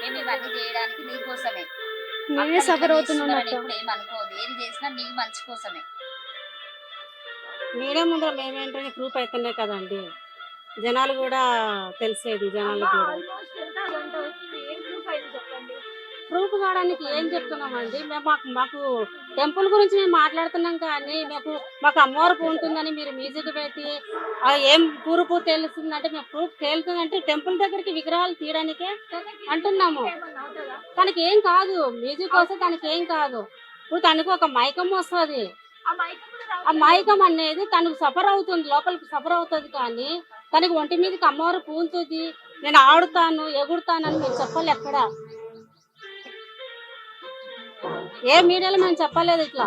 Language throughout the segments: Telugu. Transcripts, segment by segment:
మేము ఇవన్నీ చేయడానికి నీ కోసమే. నేనే సఫర్ అవుతున్నాను ఏది చేసినా నీ మంచి కోసమే. మీడియా ముందర మేమేంటనే ప్రూఫ్ అయితేనే కదండి. జనాలు కూడా తెలిసేది జనాలకు కూడా ఆల్మోస్ట్ ఎంత గంట వస్తుంది ప్రూఫ్ కావడానికి ఏం చెప్తున్నామండి? మేము మాకు మాకు టెంపుల్ గురించి మేము మాట్లాడుతున్నాం కానీ మాకు మాకు అమ్మవారు ఉంటుందని మీరు మ్యూజిక్ పెట్టి ఏం ప్రూఫ్ తెలుస్తుందంటే మేము ప్రూఫ్ తేలుతుందంటే టెంపుల్ దగ్గరికి విగ్రహాలు తీయడానికే అంటున్నాము. తనకి ఏం కాదు మ్యూజిక్ వస్తే తనకి ఏం కాదు. ఇప్పుడు తనకు ఒక మైకం వస్తుంది. ఆ మైకం అనేది తనకు సఫర్ అవుతుంది లోపలికి సఫర్ అవుతుంది కానీ తనకి ఒంటి మీదకి అమ్మవారు పూంతుంది నేను ఆడుతాను ఎగురుతానని మీరు చెప్పాలి ఎక్కడ. ఏ మీడియాలో మేము చెప్పలేదు ఇట్లా.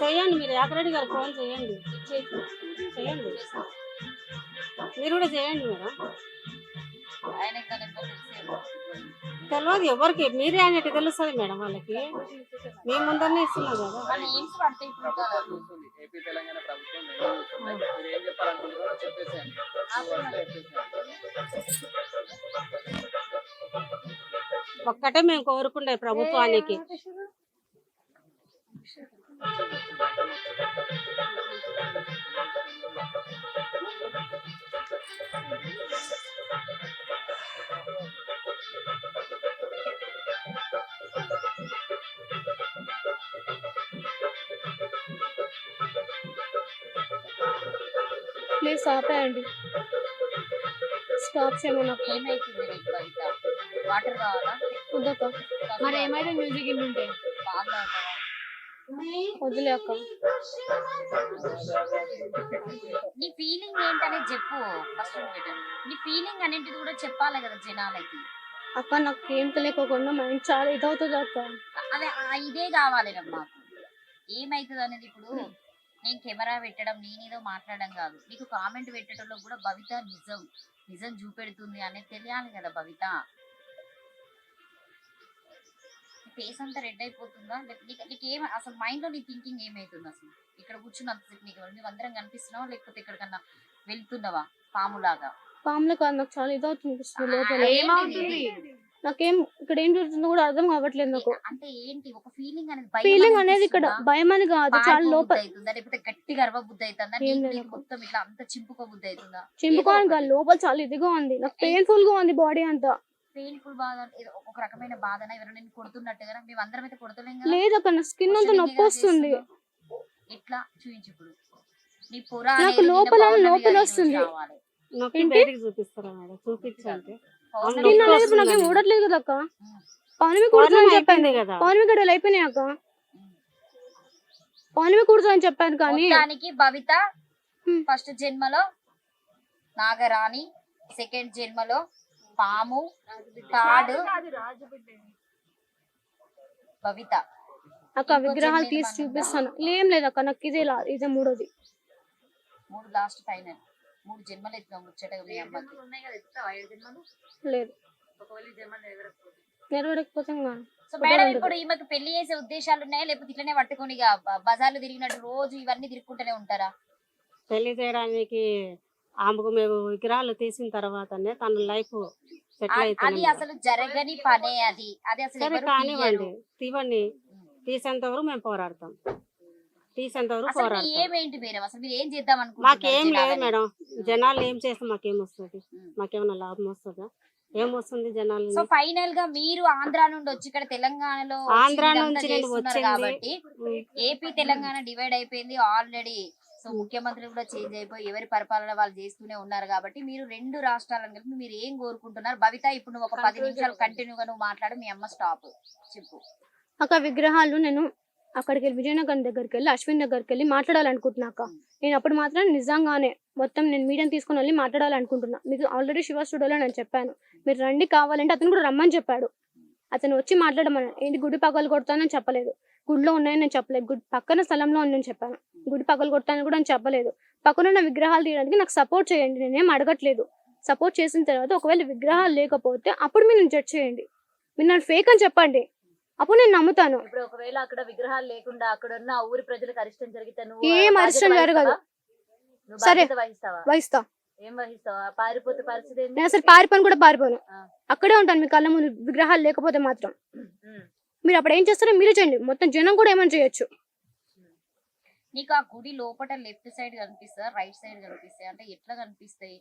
చేయండి మీరు యాకరెడ్డి గారు ఫోన్ చేయండి చేయండి మీరు కూడా చేయండి మేడం. ఆయన తెలియదు ఎవరికి మీరే అనేటి తెలుస్తుంది మేడం వాళ్ళకి. మీ ముందరనే ఇస్తున్నారు కదా. వాళ్ళు ఏం పడితే ఇప్పుడు ప్లీజ్ ఆపేయండి స్టాప్ చేయమని ఏమైతుంది నీకు కవిత వాటర్ కావాలా? వద్దక్క మరి ఏమైతే మ్యూజిక్ ఇన్ని ఉంటే? పాలు తాగుతావా? వదిలే అక్క. నీ ఫీలింగ్ ఏంటనేది చెప్పు. ఫస్ట్ నీ ఫీలింగ్ అనేటిది కూడా చెప్పాలి కదా జనాలకి. అక్క నాకు ఏం తెలియకోకుండా మైండ్ చాలా ఇదవుతుంది అక్క. అదే ఆ ఇదే కావాలి నాకు మాకు. ఏమైతుంది అనేది ఇప్పుడు? నేను కెమెరా పెట్టడం నేనేదో మాట్లాడడం కాదు. నీకు కామెంట్ పెట్టడంలో కూడా భవిత నిజం నిజం చూపెడుతుంది అనేది తెలియాలి కదా భవిత. ఫేస్ అంతా రెడ్ అయిపోతుందా? నీకు నీకు ఏం అసలు మైండ్లో నీ థింకింగ్ ఏమైతుంది అసలు? ఇక్కడ కూర్చున్నంతసేపు నీకు నువ్వు అందరం కనిపిస్తున్నావా? లేకపోతే ఎక్కడికన్నా వెళ్తున్నావా? పాములాగా? పాములు కాదు నాకు చాలా ఇదవుతుంది అనిపిస్తుంది లోపల. ఆ, ఏమవుతుంది నాకేం ఇక్కడ ఏం జరుగుతుందో కూడా అర్థం కావట్లేదు నాకు. అంటే ఏంటి? ఒక ఫీలింగ్ అనేది భయం ఫీలింగ్ అనేది ఇక్కడ? భయం అని కాదు చాలా లోపల లేకపోతే గట్టిగా అరవ బుద్ధి అవుతుందా? మొత్తం ఇట్లా అంత చింపుకో బుద్ధి అవుతుందా? చింపుకోవాలి కాదు లోపల చాలా ఇదిగా ఉంది. నాకు పెయిన్ఫుల్గా ఉంది బాడీ అంతా. పెయిన్ఫుల్ బాధ ఏదో ఒక రకమైన బాధన? ఎవరైనా నేను కొడుతున్నట్టుగా మేము అందరం అయితే కొడతలేం లేదు అక్క నా స్కిన్ అంతా నొప్పి వస్తుంది. ఎట్లా? చూపించు ఇప్పుడు. నీ పొర నాకు లోపల ఈరోజు వస్తుంది. చూపిస్తారా మేడం? చూపించండి ఇప్పుడు నాకేం. ఊడట్లేదు కదా అక్క. పౌర్ణమి చెప్పాను. అయిపోయింది కదా. పౌర్ణమి గడలు అయిపోయినాయి అక్క. పౌర్ణమి కుడుతుందని చెప్పాను కానీ మొత్తానికి భవిత. ఫస్ట్ జన్మలో నాగరాణి సెకండ్ జన్మలో పాము బిడ్డ భవిత అక్క విగ్రహాలు తీసి చూపిస్తాను. ఏం లేదు అక్క నాకు ఇదే లా- ఇదే మూడోది. మూడు లాస్ట్ ఫైనల్. మూడు జన్మలు ఎత్తుతాం ముచ్చటగా మీ అమ్మకి? లేదు. నెరవేరకపోతే. సో మేడం ఇప్పుడు ఈమెకు పెళ్ళి చేసే ఉద్దేశాలు ఉన్నాయా? లేకపోతే ఇట్లనే పట్టుకొని ఇక బజార్లు తిరిగినట్టు రోజు ఇవన్నీ తిరుగుకుంటూనే ఉంటారా? పెళ్ళి చేయడానికి ఆమెకు మేము విగ్రహాలు తీసిన తర్వాతనే తన లైఫ్ సెటిల్ అది అసలు జరగని పనే అది. అది అసలు సరే ఎవరు కానివ్వండి. తీవండి తీసేంత వరకు మేము పోరాడతాం. తీసేంత వరకు ఏమేంటి మేడం? అసలు మీరు ఏం చేద్దాం మాకేం లేదు అనుకుంటున్నారు మేడం. జనాలు ఏం చేస్తే మాకేం వస్తుంది. మాకేమైనా లాభం వస్తుందా? ఏం వస్తుంది జనాలు సో ఫైనల్గా మీరు ఆంధ్ర నుండి వచ్చి ఇక్కడ తెలంగాణలో ఆంధ్ర నుంచి. కాబట్టి ఏపీ తెలంగాణ డివైడ్ అయిపోయింది ఆల్రెడీ. సో ముఖ్యమంత్రి కూడా చేంజ్ అయిపోయి ఎవరి పరిపాలన వాళ్ళు చేస్తూనే ఉన్నారు కాబట్టి మీరు రెండు రాష్ట్రాలను కలిపి మీరు ఏం కోరుకుంటున్నారు? భవిత ఇప్పుడు నువ్వు ఒక పది నిమిషాలు కంటిన్యూగా నువ్వు మాట్లాడు మీ అమ్మ స్టాప్ చెప్పు. అక్క విగ్రహాలు నేను అక్కడికి వెళ్ళి విజయనగరం దగ్గరికి వెళ్ళి అశ్విన్ దగ్గరికి వెళ్ళి మాట్లాడాలనుకుంటున్నాక. నేను అప్పుడు మాత్రం నిజంగానే మొత్తం నేను మీడియం తీసుకుని వెళ్ళి మాట్లాడాలనుకుంటున్నా. మీకు ఆల్రెడీ శివ స్టూడియోలో నేను చెప్పాను. మీరు రండి కావాలంటే అతను కూడా రమ్మని చెప్పాడు. అతను వచ్చి మాట్లాడమని ఏంటి గుడి పగలు కొడతానని చెప్పలేదు. గుడిలో ఉన్నాయని నేను చెప్పలేదు. గుడి పక్కన స్థలంలో ఉందని చెప్పాను. గుడి పగలు కొడతానని కూడా నేను చెప్పలేదు. పక్కన ఉన్న విగ్రహాలు తీయడానికి నాకు సపోర్ట్ చేయండి. నేనేం అడగట్లేదు. సపోర్ట్ చేసిన తర్వాత ఒకవేళ విగ్రహాలు లేకపోతే అప్పుడు మీరు నన్ను జడ్జ్ చేయండి. మీరు నన్ను ఫేక్ అని చెప్పండి. అప్పుడు నేను నమ్ముతాను ఇప్పుడు ఒకవేళ అక్కడ విగ్రహాలు లేకుండా అక్కడ ఉన్న ఆ ఊరి ప్రజలకు అరిష్టం జరిగితే నువ్వు ఏం బాధ్యత అరిష్టం జరగదు. వహిస్తావా? నువ్వు సరే. బాధ్యత వహిస్తావా వహిస్తా ఏం వహిస్తావా పారిపోతే పరిస్థితి ఏంది నేను అసలు పారిపోను కూడా పారిపోను ఆ. అక్కడే ఉంటాను మీ కళ్ళ ముందు విగ్రహాలు లేకపోతే మాత్రం ఉమ్. మీరు అప్పుడు ఏం చేస్తారో మీరు చేయండి మొత్తం జనం కూడా ఏమైనా చేయొచ్చు నీకు ఆ గుడి లోపల లెఫ్ట్ సైడ్ కనిపిస్తా రైట్ సైడ్ కనిపిస్తాయి అంటే ఎట్లా కనిపిస్తాయి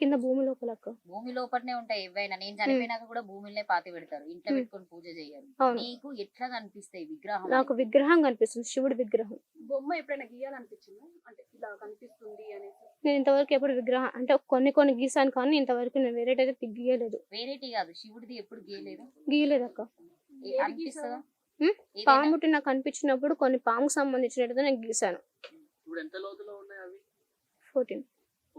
కింద భూమి లోపల అక్క. భూమి లోపలనే ఉంటాయి ఏవైనా నేను చనిపోయినాక కూడా భూమిలోనే పాతి పెడతారు. ఇంట్లో. పెట్టుకొని పూజ చేయరు అవును. నీకు ఎట్లా కనిపిస్తాయి విగ్రహం నాకు విగ్రహం కనిపిస్తుంది శివుడి విగ్రహం. బొమ్మ ఎప్పుడైనా గీయాలనిపించిందా? అంటే ఇలా కనిపిస్తుంది అనేసి. నేను ఇంతవరకు ఎప్పుడు విగ్రహం అంటే కొన్ని కొన్ని గీసాను కానీ ఇంతవరకు నేను వేరేటి అయితే గీయలేదు. వేరేటి కాదు శివుడిది ఎప్పుడు గీయలేదు? గీయలేదు అక్క ఏ- ఏది అనిపిస్తుందా? ఉమ్? ఏదైనా? పాముటి నాకు కనిపించినప్పుడు కొన్ని పాముకు సంబంధించినట్టు నేను గీసాను. ఇప్పుడు ఎంత లోతులో ఉన్నాయి అవి? ఫోర్టీన్.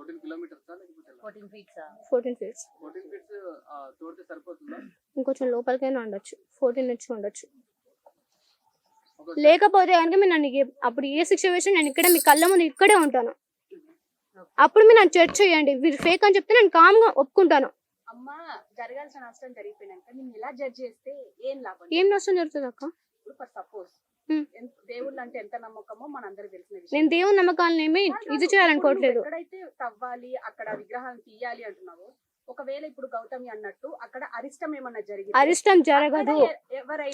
ఫోర్టీన్ కిలోమీటర్స్ లేకపోతే 14 feet ఆ? Fourteen feets. ఫోర్టీన్ ఫీట్స్ తోడితే సరిపోతుందా? ఇంకొంచెం లోపలికైనా ఉండొచ్చు. ఫోర్టీన్ నుంచి ఉండొచ్చు. లేకపోతే కనుక మీరు నన్ను ఏ- అప్పుడు ఏ శిక్ష వేసినా నేను ఇక్కడ మీ కళ్ళ ముందు ఇక్కడే ఉంటాను. అప్పుడు మీరు నన్ను చర్చ చేయండి. మీరు ఫేక్ అని చెప్తే నేను కామ్గా ఒప్పుకుంటాను. అమ్మ జరగాల్సిన నష్టం జరిగిపోయినాక నేను ఎలా జడ్జ్ చేస్తే ఏం లాభం? ఏం నష్టం జరుగుతుంది అక్క? ఇప్పుడు ఫర్ సపోజ్. దేవుళ్ళు అంటే ఎంత నమ్మకమో మనందరికి తెలిసిన విషయం. నేను దేవుని నమ్మకాలను ఏమి కాదు, ఇది చేయాలనుకోవట్లేదు. ఎక్కడైతే తవ్వాలి అక్కడ విగ్రహాలను తీయాలి అంటున్నావో ఒకవేళ ఇప్పుడు గౌతమి అన్నట్టు అక్కడ అరిష్టం ఏమన్నా జరిగింది అరిష్టం జరగదు.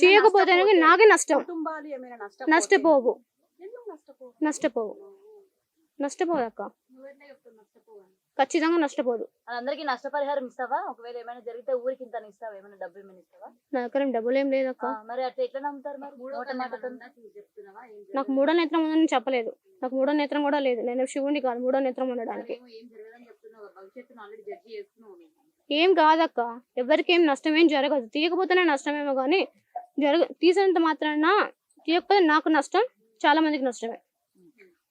చేయకపోతే నాకే నష్టం. కుటుంబాలు ఏమైనా నష్టం నష్టపోవు. నష్టపోవు? నష్టపోవు. నష్టపోదు అక్క. నష్టపోవు అని? ఖచ్చితంగా నష్టపోదు. అందరికి నష్టపరిహారం ఇస్తావా? ఒకవేళ ఏమైనా జరిగితే ఊరికి ఇంత ఇస్తావా? ఏమైనా డబ్బు ఏమైనా ఇస్తావా? నా దగ్గర డబ్బులు ఏం లేదు అక్క మరి అట్లా ఎట్లా నమ్ముతారు మరి? నాకు. మూడో నేత్రం ఉందని చెప్పలేదు. నాకు మూడో నేత్రం కూడా లేదు. నేను శివుని కాదు మూడో నేత్రం ఉండడానికి. ఏమో ఏం జరగదని చెప్తున్నావు. భవిష్యత్తును ఆల్రెడీ జడ్జి చేస్తున్నావు నువ్వు. ఏం కాదక్క. ఎవరికి ఏం నష్టం ఏం జరగదు. తీయకపోతేనే నష్టమేమో కానీ జరగ తీసినంత మాత్రాన తీయకపోతే నాకు నష్టం చాలా మందికి నష్టమే.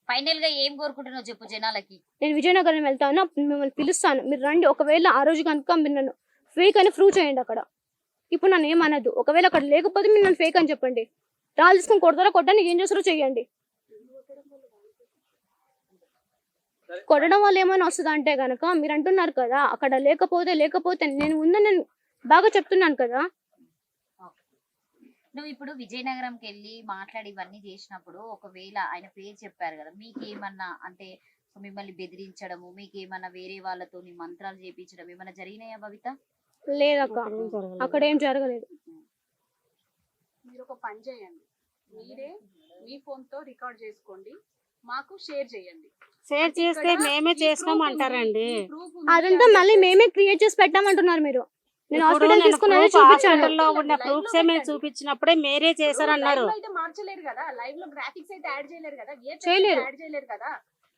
ఫైనల్గా ఏం కోరుకుంటున్నావు చెప్పు జనాలకి? నేను విజయనగరం వెళ్తాను మిమ్మల్ని పిలుస్తాను. మీరు రండి. ఒకవేళ ఆ రోజు కనుక మీరు నన్ను ఫేక్ అని ప్రూవ్ చేయండి అక్కడ. ఇప్పుడు నన్ను ఏమనద్దు ఒకవేళ అక్కడ లేకపోతే మీరు నన్ను ఫేక్ అని చెప్పండి. రాళ్ళు తీసుకొని కొడతారా కొట్టడానికి ఏం చేస్తారో చెయ్యండి కొట్టడం వల్ల ఏమైనా వస్తుంది అంటే కనుక మీరు అంటున్నారు కదా అక్కడ లేకపోతే లేకపోతే నేను ఉందని నేను బాగా చెప్తున్నాను కదా. నువ్వు ఇప్పుడు విజయనగరంకి వెళ్ళి మాట్లాడి ఇవన్నీ చేసినప్పుడు ఒకవేళ ఆయన పేరు చెప్పారు కదా మీకేమన్నా అంటే మిమ్మల్ని బెదిరించడము మీకేమన్నా వేరే వాళ్ళతో మంత్రాలు చేపించడం ఏమన్నా జరిగినాయా భవిత లేదక్క అక్కడ ఏం జరగలేదు. మీరు ఒక పని చేయండి. మీరే మీ ఫోన్తో రికార్డ్ చేసుకోండి. మాకు షేర్ చేయండి. షేర్ చేస్తే మేమే ఉంది, అంటారండి. అదంతా మళ్ళీ మేమే క్రియేట్ చేసి పెట్టామంటున్నారు మీరు. నేను హాస్పిటల్ నేను తీసుకున్నది proof చూపించాను. హాస్పిటల్లో ఉన్న ప్రూఫ్స్ మేము చూపించినప్పుడే మీరే చేశారన్నారు. మార్చలేరు కదా. లైవ్లో గ్రాఫిక్స్ అయితే యాడ్ చేయలేరు కదా. ఏ చేయలేరు. యాడ్ చేయలేరు కదా.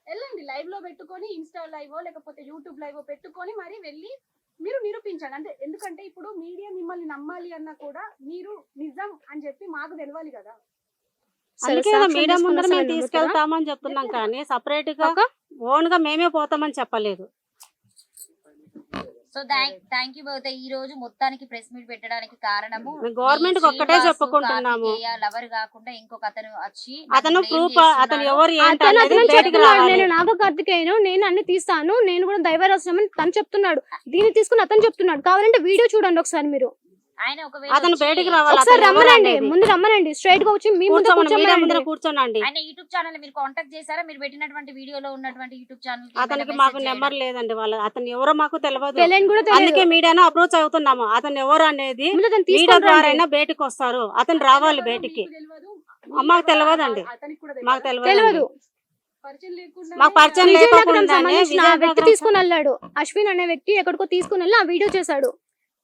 వెళ్ళండి లైవ్లో పెట్టుకొని ఇన్స్టా లైవ్ లేకపోతే యూట్యూబ్ లైవ్ పెట్టుకొని మరి వెళ్ళి మీరు నిరూపించండి. అంటే ఎందుకంటే ఇప్పుడు మీడియా మిమ్మల్ని నమ్మాలి అన్నా కూడా మీరు నిజం అని చెప్పి మాకు తెలవాలి కదా. అందుకే మీడియా ముందర తీసుకున్న మేము తీసుకెళ్తామని చెప్తున్నాం. కానీ సపరేట్గా? ఓన్గా మేమే పోతామని చెప్పలేదు. సో థ్యాంక్ యూ భవిత ఈ రోజు మొత్తానికి ప్రెస్ మీట్ పెట్టడానికి కారణము కి ఒక్కటే చెప్పుకుంటున్నాము. లవర్ కాకుండా ఇంకొక అతను వచ్చి అతను ప్రూఫ్. అతను ఎవరు నేను నాగ కార్తికేయను నేను అన్ని తీస్తాను నేను కూడా దైవరహస్యం అని తను చెప్తున్నాడు. దీన్ని తీసుకుని అతను చెప్తున్నాడు. కావాలంటే వీడియో చూడండి ఒకసారి మీరు. అతను బయటికి రావాలి ఒకసారి రమ్మనండి. ముందు రమ్మనండి. స్ట్రైట్గా వచ్చి మీ ముందు కూర్చోమని కూర్చోనండి. ఆయన యూట్యూబ్ ఛానల్ మీరు కాంటాక్ట్ చేశారా? మీరు పెట్టినటువంటి వీడియోలో ఉన్నటువంటి యూట్యూబ్ ఛానల్ అతనికి మాకు నెంబర్ లేదండి వాళ్ళ. అతను ఎవరో మాకు తెలియదు. అందుకే మీడియాను అప్రోచ్ అవుతున్నాము. అతను ఎవరు అనేది ముందు అతను మీడియా ద్వారా బయటకు వస్తారు. అతను రావాలి బయటికి. మీకు తెలియదు, మాకు తెలియదండి. మాకు తెలియదు పరిచయం లేకుండా మాకు పరిచయం విజయనగరం తీసుకుని వెళ్ళాడు. అశ్విన్ అనే వ్యక్తి ఎక్కడికో తీసుకుని వెళ్ళి ఆ వీడియో చేశాడు.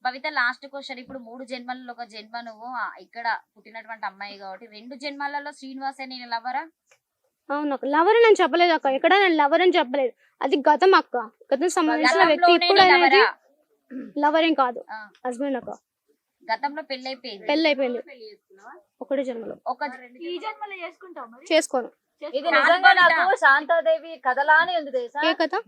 భవిత లాస్ట్ క్వశ్చన్ ఇప్పుడు మూడు జన్మలలో ఒక జన్మ నువ్వు ఇక్కడ పుట్టినటువంటి అమ్మాయి కాబట్టి రెండు జన్మలలో శ్రీనివాసే నేను లవరా అవును అక్క లవర్ నేను చెప్పలేదు అక్క. ఎక్కడ నేను లవర్ అని చెప్పలేదు. అది గతం అక్క. గతం సంబంధించిన వ్యక్తి ఇప్పుడు అనేది లవర్ ఏం కాదు. హస్బెండ్ అక్క. గతంలో పెళ్ళైపోయింది. పెళ్ళి అయిపోయింది పెళ్ళి చేసుకున్నావా? ఒకటే జన్మలో. ఒక ఈ జన్మలో చేసుకుంటావు మరి? చేసుకోను. ఇది నిజంగా నాకు శాంతాదేవి కథలానే ఉంది తెలుసా?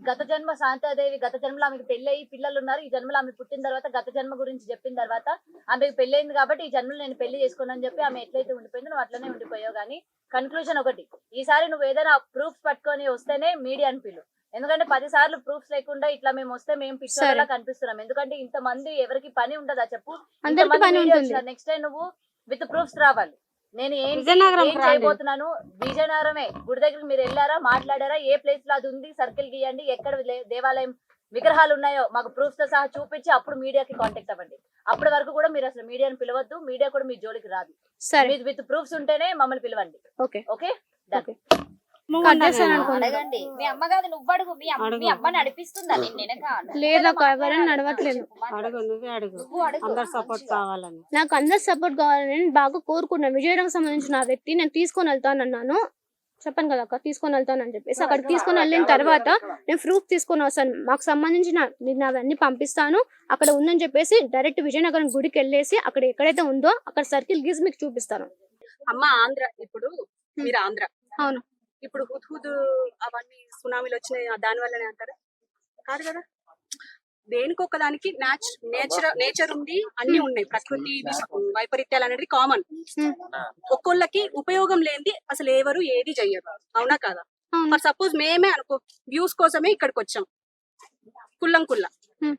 గత జన్మ శాంతాదేవి గత జన్మలో ఆమెకు పెళ్ళి అయ్యి పిల్లలు ఉన్నారు ఈ జన్మలో ఆమె పుట్టిన తర్వాత గత జన్మ గురించి చెప్పిన తర్వాత ఆమెకు పెళ్ళి అయింది కాబట్టి ఈ జన్మలో నేను పెళ్ళి చేసుకున్నాను చెప్పి ఆమె ఎట్లయితే ఉండిపోయిందో నువ్వు అట్లనే ఉండిపోయావు. కానీ కన్క్లూజన్ ఒకటి. ఈసారి నువ్వు ఏదైనా ప్రూఫ్స్ పట్టుకొని వస్తేనే మీడియాని పిలు. ఎందుకంటే పది సార్లు ప్రూఫ్స్ లేకుండా ఇట్లా మేము వస్తే మేము పిక్చర్. కనిపిస్తున్నాం. ఎందుకంటే ఇంత మంది ఎవరికి పని ఉండదా చెప్పు? అందరికి పని ఉంటుంది. నెక్స్ట్ టైం నువ్వు విత్ ప్రూఫ్స్ రావాలి. నేను ఏం విజయనగరం. చేయబోతున్నాను? విజయనగరమే. గుడి దగ్గరికి మీరు వెళ్ళారా? మాట్లాడారా? ఏ ప్లేస్లో అది ఉంది? సర్కిల్ గీయండి. ఎక్కడ దేవాలయం విగ్రహాలు ఉన్నాయో మాకు ప్రూఫ్స్తో సహా చూపించి అప్పుడు మీడియాకి కాంటాక్ట్ అవ్వండి. అప్పటి వరకు కూడా మీరు అసలు మీడియాని పిలవద్దు. మీడియా కూడా మీ జోలికి రాదు. సరే. విత్ ప్రూఫ్స్ ఉంటేనే మమ్మల్ని పిలవండి. ఓకే. ఓకే. అడగండి. మీ అమ్మ కాదు నువ్వు అడుగు. మీ అమ్మ. మీ అమ్మ నడిపిస్తుందా లేదక్క ఎవరైనా నడవట్లేదు. అడుగు నువ్వే అడుగు. నువ్వు అడుగు. అందరు సపోర్ట్ కావాలని. నాకు అందరు సపోర్ట్ కావాలని నేను బాగా కోరుకున్నాను. విజయనగరం సంబంధించిన ఆ వ్యక్తి నేను తీసుకొని వెళ్తానన్నాను చెప్పాను కదా అక్క తీసుకొని వెళ్తానని చెప్పేసి. అక్కడికి తీసుకొని వెళ్ళిన తర్వాత నేను ప్రూఫ్ తీసుకొని వస్తాను. మాకు సంబంధించిన నేను అవన్నీ పంపిస్తాను. అక్కడ ఉందని చెప్పేసి డైరెక్ట్ విజయనగరం గుడికి వెళ్ళేసి అక్కడ ఎక్కడైతే ఉందో అక్కడ సర్కిల్ గీసి మీకు చూపిస్తాను. అమ్మ ఆంధ్ర ఇప్పుడు మీరు ఆంధ్ర. అవును. ఇప్పుడు హుద్హుద్ అవన్నీ సునామీలు వచ్చినాయి దాని వల్లనే అంటారా? కాదు కదా. దేనికొక దానికి నేచర్ నేచర్ ఉంది అన్ని ఉన్నాయి. ప్రకృతి వైపరీత్యాలు అనేది కామన్. ఒక్కొల్లకి ఉపయోగం లేనిది అసలు ఎవరు ఏది చెయ్యరు. అవునా కాదా. ఫర్ సపోజ్ మేమే అనుకో వ్యూస్ కోసమే ఇక్కడికి వచ్చాం. కుల్లం కుల్ల.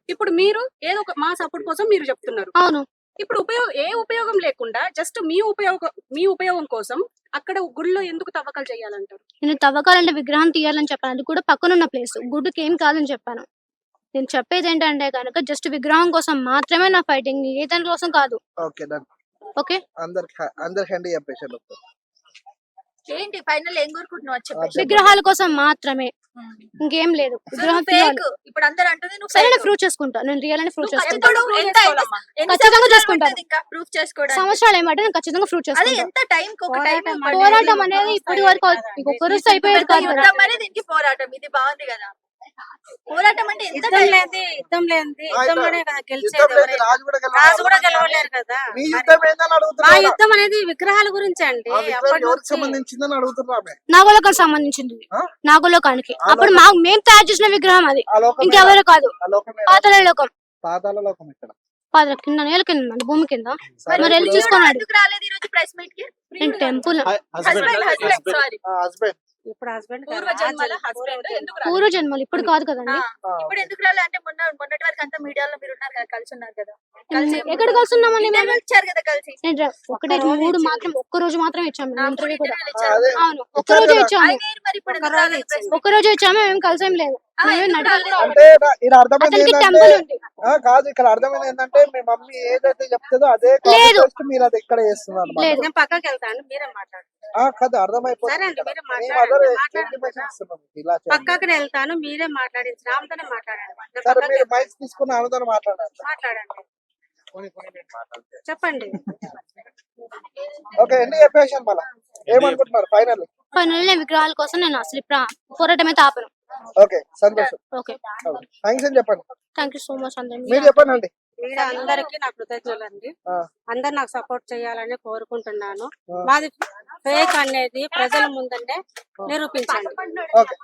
ఇప్పుడు మీరు ఏదో ఒక మా సపోర్ట్ కోసం మీరు చెప్తున్నారు. అవును. ఇప్పుడు ఉపయోగం ఏ ఉపయోగం లేకుండా జస్ట్ మీ ఉపయోగం మీ ఉపయోగం కోసం అక్కడ గుడిలో ఎందుకు తవ్వకాలు చేయాలంటారు? నేను తవ్వకాలంటే విగ్రహం తీయాలని చెప్పాను. అది కూడా పక్కన ఉన్న ప్లేస్ గుడ్డుకి ఏం కాదని చెప్పాను. నేను చెప్పేది ఏంటంటే కనుక జస్ట్ విగ్రహం కోసం మాత్రమే నా ఫైటింగ్ ఏ దాని కోసం కాదు. ఓకే అందరికి అందరికి హ్యాండ్ చెప్పేసాను ఏంటి ఫైనల్ ఏం కోరుకుంటున్నావు? చెప్పు. విగ్రహాల కోసం మాత్రమే. ఇంకేం లేదు. విగ్రహం fake. ఇప్పుడు అందరు అంటుంది నువ్వు సరే. నేను ప్రూవ్ చేసుకుంటా. నేను రియల్ అని ప్రూవ్ నువ్వు చేసుకుంటా. ఎప్పుడు prove ఎంత చేసుకోవాలమ్మా? ఎన్ని ఖచ్చితంగా సంవత్సరాలు చేసుకుంటాను. ఇంకా ప్రూఫ్ చేసుకోవడానికి? సంవత్సరాలు ఏమంటే నేను ఖచ్చితంగా ప్రూవ్ అదే చేసుకుంటా. ఎంత టైం ఒక టైం పోరాటం పోరాటం అనేది ఇప్పటి వరకు ఒక్క రోజు అయిపోయేది కాదు దీనికి పోరాటం. ఇది బాగుంది కదా. పోరాటం అంటే ఎంత యుద్ధం లేనిది యుద్ధంలోనే కదా యుద్ధం గెలిచేది. రాజు కూడా గెలవలేరు. కదా. మీ యుద్ధం మా అనేది విగ్రహాల గురించి అండి. నాగలోకానికి సంబంధించింది? నాగలోకానికి. అప్పుడు. మాకు మేము తయారు చేసిన విగ్రహం అది. ఇంకెవరు కాదు. ఆ లోకం? పాతాళ లోకం ఇక్కడ. కింద నేల కింద ఉంది, భూమి కింద. మరి వెళ్ళి ఇప్పుడు చూసుకోండి. ఎందుకు రాలేదు ఈ రోజు ప్రెస్ మీట్కి నేను టెంపుల్ హస్బెండ్. ఇప్పుడు హస్బెండ్ పూర్వ జన్మల హస్బెండ్ ఎందుకు రాలేదు? పూర్వ జన్మలు ఇప్పుడు కాదు కదండి. ఇప్పుడు ఎందుకు అంటే మొన్న మొన్నటి వరకు అంతా మీడియాలో మీరు ఉన్నారు కదా కలిసి ఉన్నారు కదా. కలిసి ఎక్కడ కలుస్తున్నామండి మేము? ఇంటర్వ్యూ ఇచ్చారు కదా కలిసి. ఒకటే మూడు. మాత్రం ఒక్క రోజు మాత్రం ఇచ్చాము. మేము ఇంటర్వ్యూ కూడా. అవును ఒక్క రోజే. ఇచ్చాము. ఒక? ఒక్క రోజు ఇచ్చాము. మేము కలిసేం లేదు. అంటే ఇక్కడ అర్థమైంది ఏంటంటే కాదు ఇక్కడ అర్థమైంది ఏంటంటే మీ మమ్మీ ఏదైతే చెప్తుందో అదే. కాపీ మీరు అది ఇక్కడ చేస్తున్నారు అన్నమాట. లేదు. నేను పక్కకి వెళ్తాను మీరే మాట్లాడండి ఆ, కాదు మాట్లాడండి మాట్లాడండి చేయండి. పక్కకి వెళ్తాను మీరే మాట్లాడించి రామ్తోనే మాట్లాడండి. సరే మీరు. మైక్ తీసుకుని ఆమెతో మాట్లాడాలి మాట్లాడండి. చెప్పండి. ఓకే ఎన్ని చెప్పేసాను మళ్ళా? ఏమనుకుంటున్నారు ఫైనల్ ఫైనల్ విగ్రహాల కోసం నేను అసలు ఇప్పుడు పోరాటం అయితే ఆపను. ఓకే సంతోషం. ఓకే థ్యాంక్స్ అని చెప్పండి. థ్యాంక్ యూ సో మచ్ అందరికీ మీరు చెప్పండి అండి. మీరు అందరికి నా కృతజ్ఞతలు అండి. అందరు నాకు సపోర్ట్ చేయాలని కోరుకుంటున్నాను. మాది ఫేక్ అనేది ప్రజల ముందంటే నిరూపించండి. ఓకే